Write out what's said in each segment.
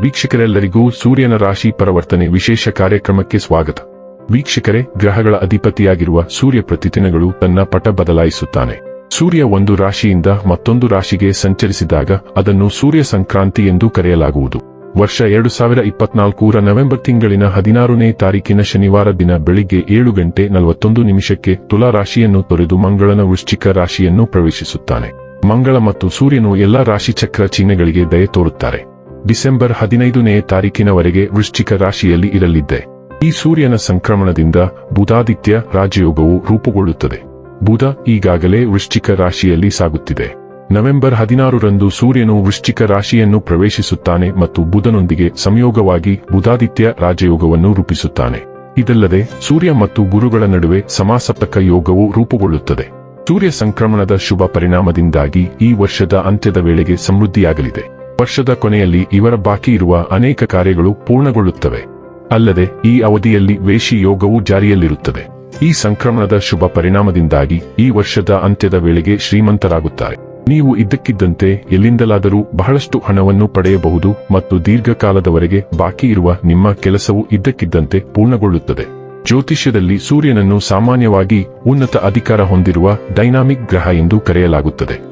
ವೀಕ್ಷಕರೆಲ್ಲರಿಗೂ ಸೂರ್ಯನ ರಾಶಿ ಪರಿವರ್ತನೆ ವಿಶೇಷ ಕಾರ್ಯಕ್ರಮಕ್ಕೆ ಸ್ವಾಗತ. ವೀಕ್ಷಕರೇ, ಗ್ರಹಗಳ ಅಧಿಪತಿಯಾಗಿರುವ ಸೂರ್ಯ ಪ್ರತಿದಿನಗಳು ತನ್ನ ಪಟ ಬದಲಾಯಿಸುತ್ತಾನೆ. ಸೂರ್ಯ ಒಂದು ರಾಶಿಯಿಂದ ಮತ್ತೊಂದು ರಾಶಿಗೆ ಸಂಚರಿಸಿದಾಗ ಅದನ್ನು ಸೂರ್ಯ ಸಂಕ್ರಾಂತಿ ಎಂದು ಕರೆಯಲಾಗುವುದು. ವರ್ಷ ಎರಡು ಸಾವಿರ ಇಪ್ಪತ್ನಾಲ್ಕೂರ ನವೆಂಬರ್ ತಿಂಗಳಿನ ಹದಿನಾರನೇ ತಾರೀಕಿನ ಶನಿವಾರ ದಿನ ಬೆಳಿಗ್ಗೆ ಏಳು ಗಂಟೆ ನಲವತ್ತೊಂದು ನಿಮಿಷಕ್ಕೆ ತುಲಾ ರಾಶಿಯನ್ನು ತೊರೆದು ಮಂಗಳನ ವೃಶ್ಚಿಕ ರಾಶಿಯನ್ನು ಪ್ರವೇಶಿಸುತ್ತಾನೆ. ಮಂಗಳ ಮತ್ತು ಸೂರ್ಯನು ಎಲ್ಲಾ ರಾಶಿಚಕ್ರ ಚಿಹ್ನೆಗಳಿಗೆ ದಯ ತೋರುತ್ತಾರೆ. ಡಿಸೆಂಬರ್ ಹದಿನೈದನೇ ತಾರೀಕಿನವರೆಗೆ ವೃಶ್ಚಿಕ ರಾಶಿಯಲ್ಲಿ ಇರಲಿದ್ದೆ. ಈ ಸೂರ್ಯನ ಸಂಕ್ರಮಣದಿಂದ ಬುಧಾದಿತ್ಯ ರಾಜಯೋಗವು ರೂಪುಗೊಳ್ಳುತ್ತದೆ. ಬುಧ ಈಗಾಗಲೇ ವೃಶ್ಚಿಕ ರಾಶಿಯಲ್ಲಿ ಸಾಗುತ್ತಿದೆ. ನವೆಂಬರ್ ಹದಿನಾರರಂದು ಸೂರ್ಯನು ವೃಶ್ಚಿಕ ರಾಶಿಯನ್ನು ಪ್ರವೇಶಿಸುತ್ತಾನೆ ಮತ್ತು ಬುಧನೊಂದಿಗೆ ಸಂಯೋಗವಾಗಿ ಬುಧಾದಿತ್ಯ ರಾಜಯೋಗವನ್ನು ರೂಪಿಸುತ್ತಾನೆ. ಇದಲ್ಲದೆ ಸೂರ್ಯ ಮತ್ತು ಗುರುಗಳ ನಡುವೆ ಸಮಾಸಪ್ತಕ ಯೋಗವು ರೂಪುಗೊಳ್ಳುತ್ತದೆ. ಸೂರ್ಯ ಸಂಕ್ರಮಣದ ಶುಭ ಪರಿಣಾಮದಿಂದಾಗಿ ಈ ವರ್ಷದ ಅಂತ್ಯದ ವೇಳೆಗೆ ಸಮೃದ್ಧಿಯಾಗಲಿದೆ. ವರ್ಷದ ಕೊನೆಯಲ್ಲಿ ಇವರ ಬಾಕಿ ಇರುವ ಅನೇಕ ಕಾರ್ಯಗಳು ಪೂರ್ಣಗೊಳ್ಳುತ್ತವೆ. ಅಲ್ಲದೆ, ಈ ಅವಧಿಯಲ್ಲಿ ವೇಷಿ ಯೋಗವು ಜಾರಿಯಲ್ಲಿರುತ್ತದೆ. ಈ ಸಂಕ್ರಮಣದ ಶುಭ ಪರಿಣಾಮದಿಂದಾಗಿ ಈ ವರ್ಷದ ಅಂತ್ಯದ ವೇಳೆಗೆ ಶ್ರೀಮಂತರಾಗುತ್ತಾರೆ. ನೀವು ಇದ್ದಕ್ಕಿದ್ದಂತೆ ಎಲ್ಲಿಂದಲಾದರೂ ಬಹಳಷ್ಟು ಹಣವನ್ನು ಪಡೆಯಬಹುದು ಮತ್ತು ದೀರ್ಘಕಾಲದವರೆಗೆ ಬಾಕಿ ಇರುವ ನಿಮ್ಮ ಕೆಲಸವು ಇದ್ದಕ್ಕಿದ್ದಂತೆ ಪೂರ್ಣಗೊಳ್ಳುತ್ತದೆ. ಜ್ಯೋತಿಷ್ಯದಲ್ಲಿ ಸೂರ್ಯನನ್ನು ಸಾಮಾನ್ಯವಾಗಿ ಉನ್ನತ ಅಧಿಕಾರ ಹೊಂದಿರುವ ಡೈನಾಮಿಕ್ ಗ್ರಹ ಎಂದು ಕರೆಯಲಾಗುತ್ತದೆ.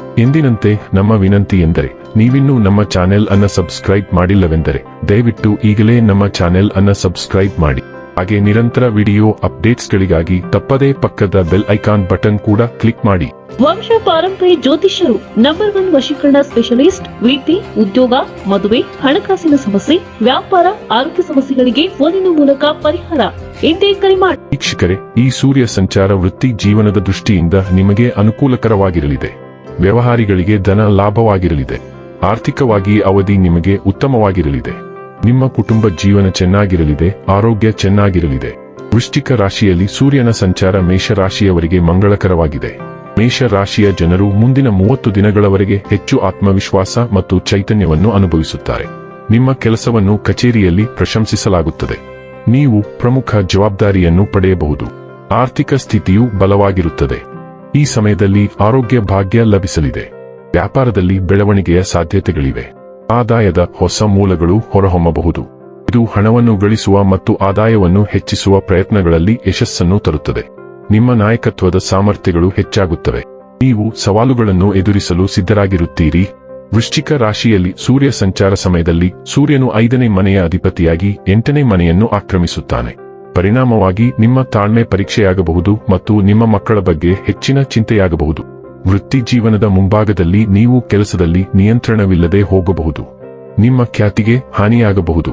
ಎಂದಿನಂತೆ ನಮ್ಮ ವಿನಂತಿ ಎಂದರೆ ನೀವಿನ್ನೂ ನಮ್ಮ ಚಾನೆಲ್ ಅನ್ನ ಸಬ್ಸ್ಕ್ರೈಬ್ ಮಾಡಿಲ್ಲವೆಂದರೆ ದಯವಿಟ್ಟು ಈಗಲೇ ನಮ್ಮ ಚಾನೆಲ್ ಅನ್ನ ಸಬ್ಸ್ಕ್ರೈಬ್ ಮಾಡಿ. ಹಾಗೆ ನಿರಂತರ ವಿಡಿಯೋ ಅಪ್ಡೇಟ್ಸ್ಗಳಿಗಾಗಿ ತಪ್ಪದೇ ಪಕ್ಕದ ಬೆಲ್ ಐಕಾನ್ ಬಟನ್ ಕೂಡ ಕ್ಲಿಕ್ ಮಾಡಿ. ವಂಶ ಪಾರಂಪರಿ ಜ್ಯೋತಿಷ್ಯರು ನಂಬರ್ ಒನ್ ವಶೀಕರಣ ಸ್ಪೆಷಲಿಸ್ಟ್ ವಿದ್ಯೆ ಉದ್ಯೋಗ ಮದುವೆ ಹಣಕಾಸಿನ ಸಮಸ್ಯೆ ವ್ಯಾಪಾರ ಆರೋಗ್ಯ ಸಮಸ್ಯೆಗಳಿಗೆ ಫೋನಿನ ಮೂಲಕ ಪರಿಹಾರ. ಎಂದೇ ಕರೆ ಮಾಡಿ ವೀಕ್ಷಕರೇ ಈ ಸೂರ್ಯ ಸಂಚಾರ ವೃತ್ತಿ ಜೀವನದ ದೃಷ್ಟಿಯಿಂದ ನಿಮಗೆ ಅನುಕೂಲಕರವಾಗಿರಲಿದೆ. ವ್ಯವಹಾರಿಗಳಿಗೆ ಧನ ಲಾಭವಾಗಿರಲಿದೆ. ಆರ್ಥಿಕವಾಗಿ ಅವಧಿ ನಿಮಗೆ ಉತ್ತಮವಾಗಿರಲಿದೆ. ನಿಮ್ಮ ಕುಟುಂಬ ಜೀವನ ಚೆನ್ನಾಗಿರಲಿದೆ, ಆರೋಗ್ಯ ಚೆನ್ನಾಗಿರಲಿದೆ. ವೃಶ್ಚಿಕ ರಾಶಿಯಲ್ಲಿ ಸೂರ್ಯನ ಸಂಚಾರ ಮೇಷರಾಶಿಯವರಿಗೆ ಮಂಗಳಕರವಾಗಿದೆ. ಮೇಷ ರಾಶಿಯ ಜನರು ಮುಂದಿನ ಮೂವತ್ತು ದಿನಗಳವರೆಗೆ ಹೆಚ್ಚು ಆತ್ಮವಿಶ್ವಾಸ ಮತ್ತು ಚೈತನ್ಯವನ್ನು ಅನುಭವಿಸುತ್ತಾರೆ. ನಿಮ್ಮ ಕೆಲಸವನ್ನು ಕಚೇರಿಯಲ್ಲಿ ಪ್ರಶಂಸಿಸಲಾಗುತ್ತದೆ. ನೀವು ಪ್ರಮುಖ ಜವಾಬ್ದಾರಿಯನ್ನು ಪಡೆಯಬಹುದು. ಆರ್ಥಿಕ ಸ್ಥಿತಿಯು ಬಲವಾಗಿರುತ್ತದೆ. ಈ ಸಮಯದಲ್ಲಿ ಆರೋಗ್ಯ ಭಾಗ್ಯ ಲಭಿಸಲಿದೆ. ವ್ಯಾಪಾರದಲ್ಲಿ ಬೆಳವಣಿಗೆಯ ಸಾಧ್ಯತೆಗಳಿವೆ. ಆದಾಯದ ಹೊಸ ಮೂಲಗಳು ಹೊರಹೊಮ್ಮಬಹುದು. ಇದು ಹಣವನ್ನು ಗಳಿಸುವ ಮತ್ತು ಆದಾಯವನ್ನು ಹೆಚ್ಚಿಸುವ ಪ್ರಯತ್ನಗಳಲ್ಲಿ ಯಶಸ್ಸನ್ನು ತರುತ್ತದೆ. ನಿಮ್ಮ ನಾಯಕತ್ವದ ಸಾಮರ್ಥ್ಯಗಳು ಹೆಚ್ಚಾಗುತ್ತವೆ. ನೀವು ಸವಾಲುಗಳನ್ನು ಎದುರಿಸಲು ಸಿದ್ಧರಾಗಿರುತ್ತೀರಿ. ವೃಶ್ಚಿಕ ರಾಶಿಯಲ್ಲಿ ಸೂರ್ಯ ಸಂಚಾರ ಸಮಯದಲ್ಲಿ ಸೂರ್ಯನು ಐದನೇ ಮನೆಯ ಅಧಿಪತಿಯಾಗಿ ಎಂಟನೇ ಮನೆಯನ್ನು ಆಕ್ರಮಿಸುತ್ತಾನೆ. ಪರಿಣಾಮವಾಗಿ ನಿಮ್ಮ ತಾಳ್ಮೆ ಪರೀಕ್ಷೆಯಾಗಬಹುದು ಮತ್ತು ನಿಮ್ಮ ಮಕ್ಕಳ ಬಗ್ಗೆ ಹೆಚ್ಚಿನ ಚಿಂತೆಯಾಗಬಹುದು. ವೃತ್ತಿ ಜೀವನದ ಮುಂಭಾಗದಲ್ಲಿ ನೀವು ಕೆಲಸದಲ್ಲಿ ನಿಯಂತ್ರಣವಿಲ್ಲದೆ ಹೋಗಬಹುದು. ನಿಮ್ಮ ಖ್ಯಾತಿಗೆ ಹಾನಿಯಾಗಬಹುದು.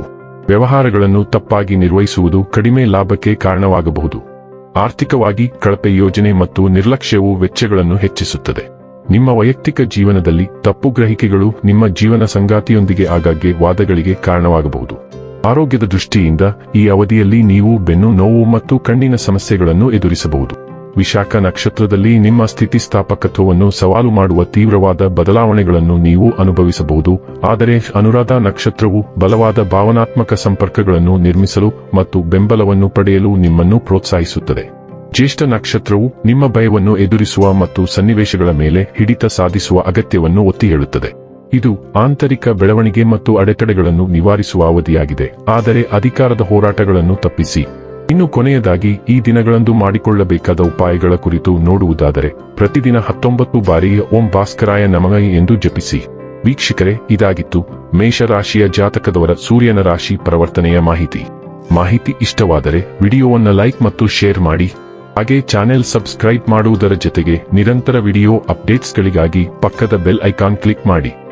ವ್ಯವಹಾರಗಳನ್ನು ತಪ್ಪಾಗಿ ನಿರ್ವಹಿಸುವುದು ಕಡಿಮೆ ಲಾಭಕ್ಕೆ ಕಾರಣವಾಗಬಹುದು. ಆರ್ಥಿಕವಾಗಿ ಕಳಪೆ ಯೋಜನೆ ಮತ್ತು ನಿರ್ಲಕ್ಷ್ಯವು ವೆಚ್ಚಗಳನ್ನು ಹೆಚ್ಚಿಸುತ್ತದೆ. ನಿಮ್ಮ ವೈಯಕ್ತಿಕ ಜೀವನದಲ್ಲಿ ತಪ್ಪು ಗ್ರಹಿಕೆಗಳು ನಿಮ್ಮ ಜೀವನ ಸಂಗಾತಿಯೊಂದಿಗೆ ಆಗಾಗ್ಗೆ ವಾದಗಳಿಗೆ ಕಾರಣವಾಗಬಹುದು. ಆರೋಗ್ಯದ ದೃಷ್ಟಿಯಿಂದ ಈ ಅವಧಿಯಲ್ಲಿ ನೀವು ಬೆನ್ನು, ನೋವು ಮತ್ತು ಕಣ್ಣಿನ ಸಮಸ್ಯೆಗಳನ್ನು ಎದುರಿಸಬಹುದು. ವಿಶಾಖ ನಕ್ಷತ್ರದಲ್ಲಿ ನಿಮ್ಮ ಸ್ಥಿತಿಸ್ಥಾಪಕತ್ವವನ್ನು ಸವಾಲು ಮಾಡುವ ತೀವ್ರವಾದ ಬದಲಾವಣೆಗಳನ್ನು ನೀವು ಅನುಭವಿಸಬಹುದು. ಆದರೆ ಅನುರಾಧ ನಕ್ಷತ್ರವು ಬಲವಾದ ಭಾವನಾತ್ಮಕ ಸಂಪರ್ಕಗಳನ್ನು ನಿರ್ಮಿಸಲು ಮತ್ತು ಬೆಂಬಲವನ್ನು ಪಡೆಯಲು ನಿಮ್ಮನ್ನು ಪ್ರೋತ್ಸಾಹಿಸುತ್ತದೆ. ಜ್ಯೇಷ್ಠ ನಕ್ಷತ್ರವು ನಿಮ್ಮ ಭಯವನ್ನು ಎದುರಿಸುವ ಮತ್ತು ಸನ್ನಿವೇಶಗಳ ಮೇಲೆ ಹಿಡಿತ ಸಾಧಿಸುವ ಅಗತ್ಯವನ್ನು ಒತ್ತಿ ಹೇಳುತ್ತದೆ. ಇದು ಆಂತರಿಕ ಬೆಳವಣಿಗೆ ಮತ್ತು ಅಡೆತಡೆಗಳನ್ನು ನಿವಾರಿಸುವ ಅವಧಿಯಾಗಿದೆ. ಆದರೆ ಅಧಿಕಾರದ ಹೋರಾಟಗಳನ್ನು ತಪ್ಪಿಸಿ. ಇನ್ನು ಕೊನೆಯದಾಗಿ, ಈ ದಿನಗಳಂದು ಮಾಡಿಕೊಳ್ಳಬೇಕಾದ ಉಪಾಯಗಳ ಕುರಿತು ನೋಡುವುದಾದರೆ, ಪ್ರತಿದಿನ ಹತ್ತೊಂಬತ್ತು ಬಾರಿ ಓಂ ಭಾಸ್ಕರಾಯ ನಮಗ ಎಂದು ಜಪಿಸಿ. ವೀಕ್ಷಕರೇ, ಇದಾಗಿತ್ತು ಮೇಷರಾಶಿಯ ಜಾತಕದವರ ಸೂರ್ಯನ ರಾಶಿ ಪರಿವರ್ತನೆಯ ಮಾಹಿತಿ. ಮಾಹಿತಿ ಇಷ್ಟವಾದರೆ, ವಿಡಿಯೋವನ್ನು ಲೈಕ್ ಮತ್ತು ಶೇರ್ ಮಾಡಿ. ಹಾಗೆ ಚಾನೆಲ್ ಸಬ್ಸ್ಕ್ರೈಬ್ ಮಾಡುವುದರ ಜೊತೆಗೆ ನಿರಂತರ ವಿಡಿಯೋ ಅಪ್ಡೇಟ್ಸ್ಗಳಿಗಾಗಿ ಪಕ್ಕದ ಬೆಲ್ ಐಕಾನ್ ಕ್ಲಿಕ್ ಮಾಡಿ.